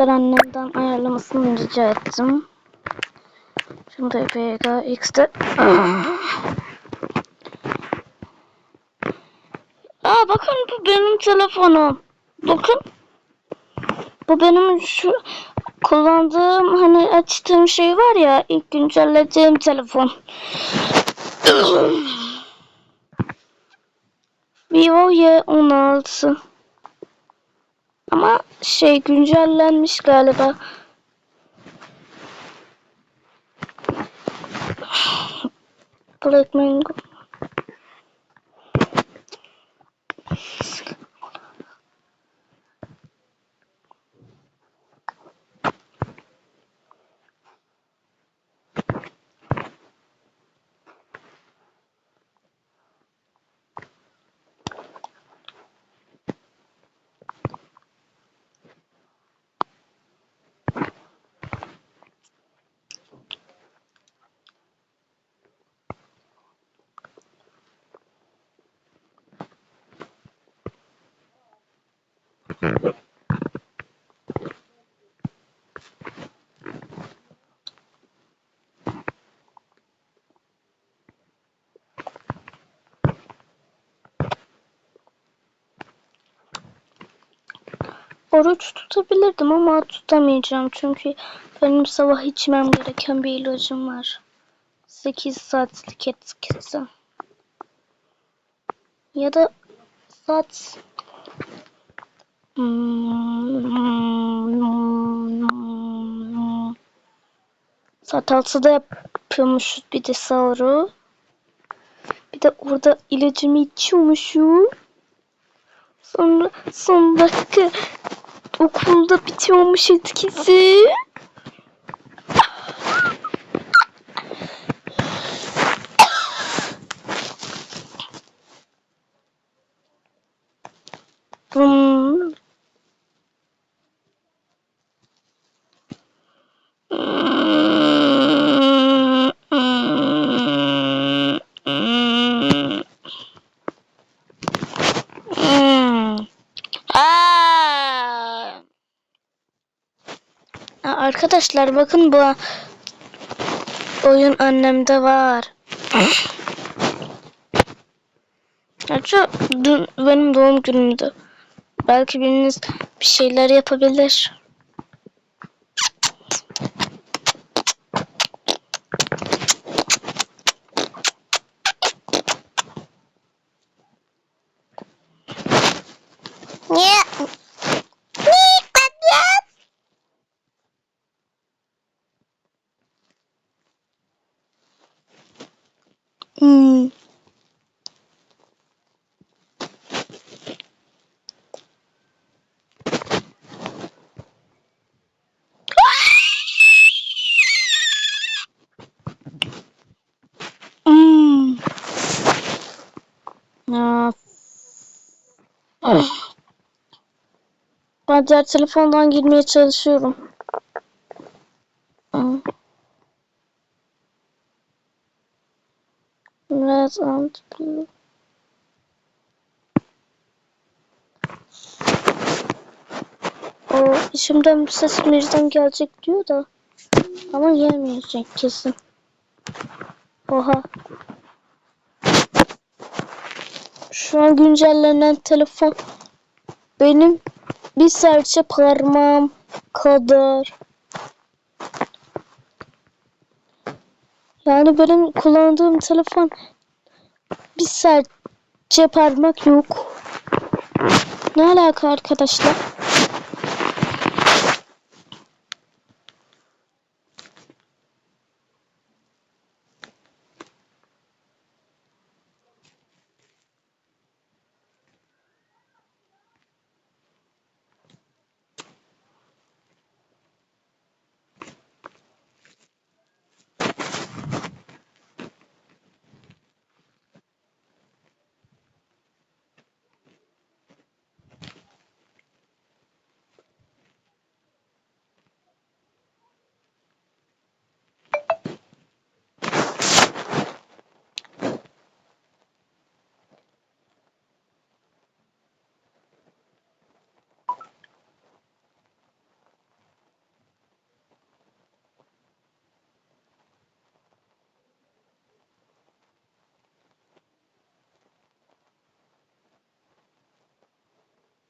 arkadaşlar annemden ayarlamasını rica ettim. Şimdi Vega X'de Aa bakın bu benim telefonum. Bakın. Bu benim şu kullandığım hani açtığım şey var ya ilk güncellediğim telefon. Vivo Y16. Ama şey güncellenmiş galiba. Black Mango. Oruç tutabilirdim ama tutamayacağım çünkü benim sabah içmem gereken bir ilacım var. 8 saatlik etkisi. Ya da saat. Saat 6'da yapıyormuşuz bir de sahuru. Bir de orada ilacımı içiyormuşum. Sonra son dakika okulda bitiyormuş etkisi. Hmm. Hmm. Aa! Aa, Arkadaşlar bakın bu oyun annemde var. Gerçi dün benim doğum günümdü. Belki biriniz bir şeyler yapabilir. Nie. Hmm. Hmm. Ah. Ben diğer telefondan girmeye çalışıyorum. Red and blue. O işimden bir ses Mir'den gelecek diyor da. Ama gelmeyecek kesin. Oha. Şu an güncellenen telefon benim bir serçe parmağım kadar. Yani benim kullandığım telefon bir serçe parmak yok. Ne alaka arkadaşlar?